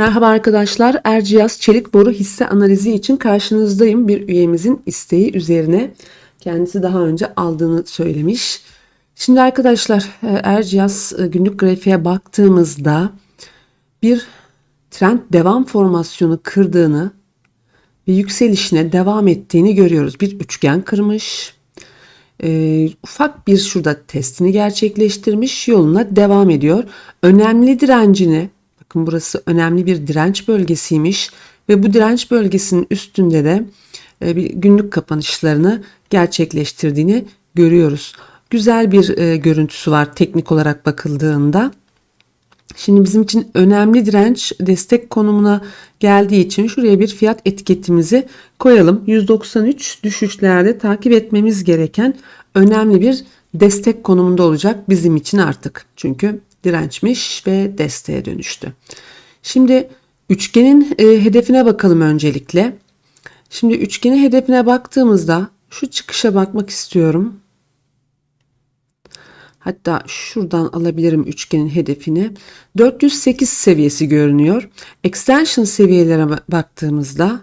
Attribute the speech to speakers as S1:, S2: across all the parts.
S1: Merhaba arkadaşlar. Erciyes Çelik Boru hisse analizi için karşınızdayım. Bir üyemizin isteği üzerine kendisi daha önce aldığını söylemiş. Şimdi arkadaşlar e, Erciyes e, günlük grafiğe baktığımızda bir trend devam formasyonu kırdığını ve yükselişine devam ettiğini görüyoruz. Bir üçgen kırmış. E, ufak bir şurada testini gerçekleştirmiş. Yoluna devam ediyor. Önemli direncini Bakın burası önemli bir direnç bölgesiymiş ve bu direnç bölgesinin üstünde de e, bir günlük kapanışlarını gerçekleştirdiğini görüyoruz. Güzel bir e, görüntüsü var teknik olarak bakıldığında. Şimdi bizim için önemli direnç destek konumuna geldiği için şuraya bir fiyat etiketimizi koyalım. 193 düşüşlerde takip etmemiz gereken önemli bir destek konumunda olacak bizim için artık. Çünkü dirençmiş ve desteğe dönüştü. Şimdi üçgenin e, hedefine bakalım öncelikle. Şimdi üçgenin hedefine baktığımızda şu çıkışa bakmak istiyorum. Hatta şuradan alabilirim üçgenin hedefini. 408 seviyesi görünüyor. Extension seviyelere baktığımızda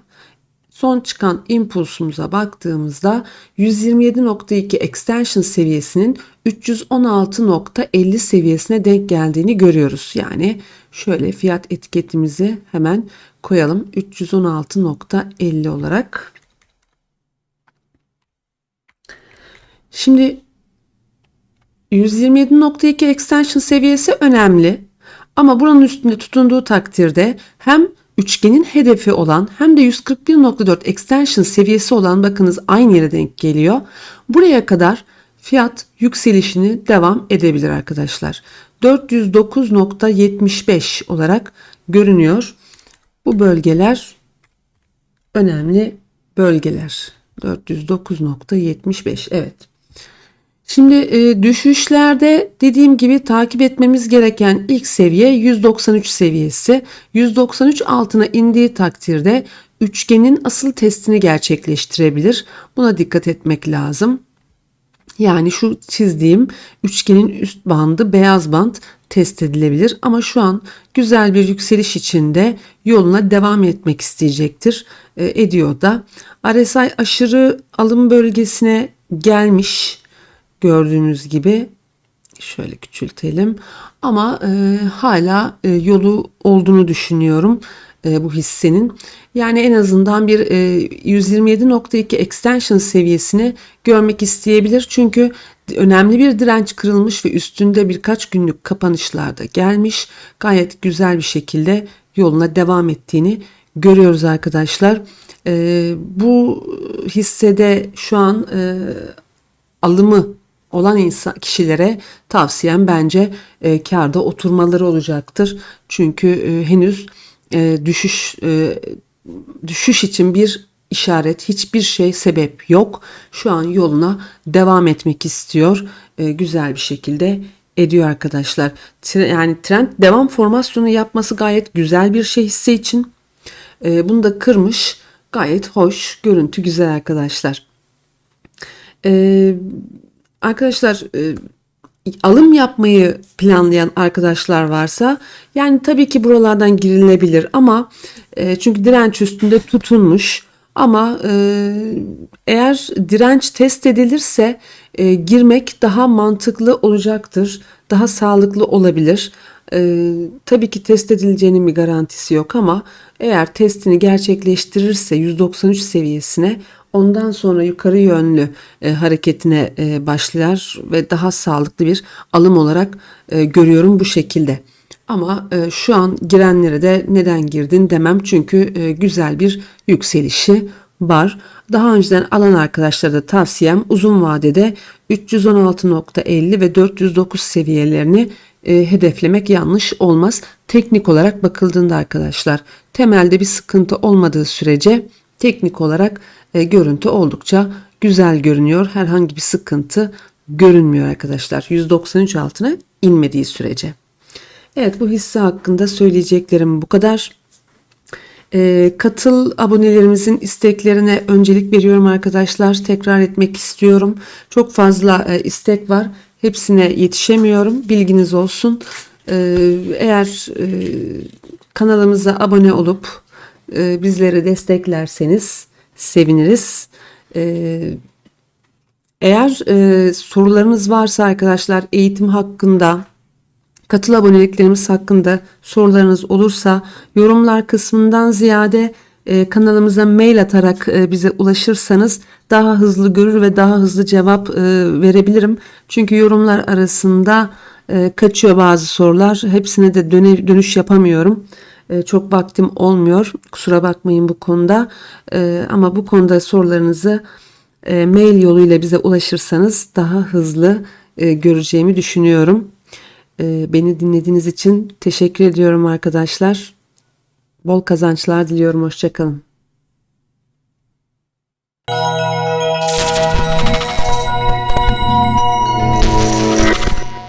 S1: son çıkan impulsumuza baktığımızda 127.2 extension seviyesinin 316.50 seviyesine denk geldiğini görüyoruz. Yani şöyle fiyat etiketimizi hemen koyalım 316.50 olarak. Şimdi 127.2 extension seviyesi önemli. Ama buranın üstünde tutunduğu takdirde hem üçgenin hedefi olan hem de 141.4 extension seviyesi olan bakınız aynı yere denk geliyor. Buraya kadar fiyat yükselişini devam edebilir arkadaşlar. 409.75 olarak görünüyor. Bu bölgeler önemli bölgeler. 409.75 evet. Şimdi e, düşüşlerde dediğim gibi takip etmemiz gereken ilk seviye 193 seviyesi. 193 altına indiği takdirde üçgenin asıl testini gerçekleştirebilir. Buna dikkat etmek lazım. Yani şu çizdiğim üçgenin üst bandı beyaz band test edilebilir ama şu an güzel bir yükseliş içinde yoluna devam etmek isteyecektir. E, ediyor da. RSI aşırı alım bölgesine gelmiş gördüğünüz gibi şöyle küçültelim ama e, hala e, yolu olduğunu düşünüyorum e, bu hissenin. Yani en azından bir e, 127.2 extension seviyesini görmek isteyebilir. Çünkü önemli bir direnç kırılmış ve üstünde birkaç günlük kapanışlarda gelmiş. Gayet güzel bir şekilde yoluna devam ettiğini görüyoruz arkadaşlar. E, bu hissede şu an e, alımı olan insan kişilere tavsiyem bence e, karda oturmaları olacaktır. Çünkü e, henüz e, düşüş e, düşüş için bir işaret, hiçbir şey sebep yok. Şu an yoluna devam etmek istiyor. E, güzel bir şekilde ediyor arkadaşlar. Yani trend devam formasyonu yapması gayet güzel bir şey hisse için. E, bunu da kırmış. Gayet hoş. Görüntü güzel arkadaşlar. E, arkadaşlar e, alım yapmayı planlayan arkadaşlar varsa yani tabii ki buralardan girilebilir ama e, çünkü direnç üstünde tutunmuş ama e, eğer direnç test edilirse girmek daha mantıklı olacaktır. Daha sağlıklı olabilir. E, tabii ki test edileceğinin bir garantisi yok ama eğer testini gerçekleştirirse 193 seviyesine ondan sonra yukarı yönlü e, hareketine e, başlar ve daha sağlıklı bir alım olarak e, görüyorum bu şekilde. Ama e, şu an girenlere de neden girdin demem çünkü e, güzel bir yükselişi var. Daha önceden alan arkadaşlara da tavsiyem uzun vadede 316.50 ve 409 seviyelerini e, hedeflemek yanlış olmaz. Teknik olarak bakıldığında arkadaşlar temelde bir sıkıntı olmadığı sürece teknik olarak e, görüntü oldukça güzel görünüyor. Herhangi bir sıkıntı görünmüyor arkadaşlar. 193 altına inmediği sürece. Evet bu hisse hakkında söyleyeceklerim bu kadar. E, katıl abonelerimizin isteklerine öncelik veriyorum arkadaşlar. Tekrar etmek istiyorum. Çok fazla e, istek var. Hepsine yetişemiyorum. Bilginiz olsun. E, eğer e, kanalımıza abone olup e, bizleri desteklerseniz seviniriz. E, eğer e, sorularınız varsa arkadaşlar eğitim hakkında, katıl aboneliklerimiz hakkında sorularınız olursa yorumlar kısmından ziyade e, kanalımıza mail atarak e, bize ulaşırsanız daha hızlı görür ve daha hızlı cevap e, verebilirim. Çünkü yorumlar arasında kaçıyor bazı sorular. Hepsine de dönüş yapamıyorum. E, çok vaktim olmuyor. Kusura bakmayın bu konuda. E, ama bu konuda sorularınızı e, mail yoluyla bize ulaşırsanız daha hızlı e, göreceğimi düşünüyorum. E, beni dinlediğiniz için teşekkür ediyorum arkadaşlar. Bol kazançlar diliyorum. Hoşçakalın.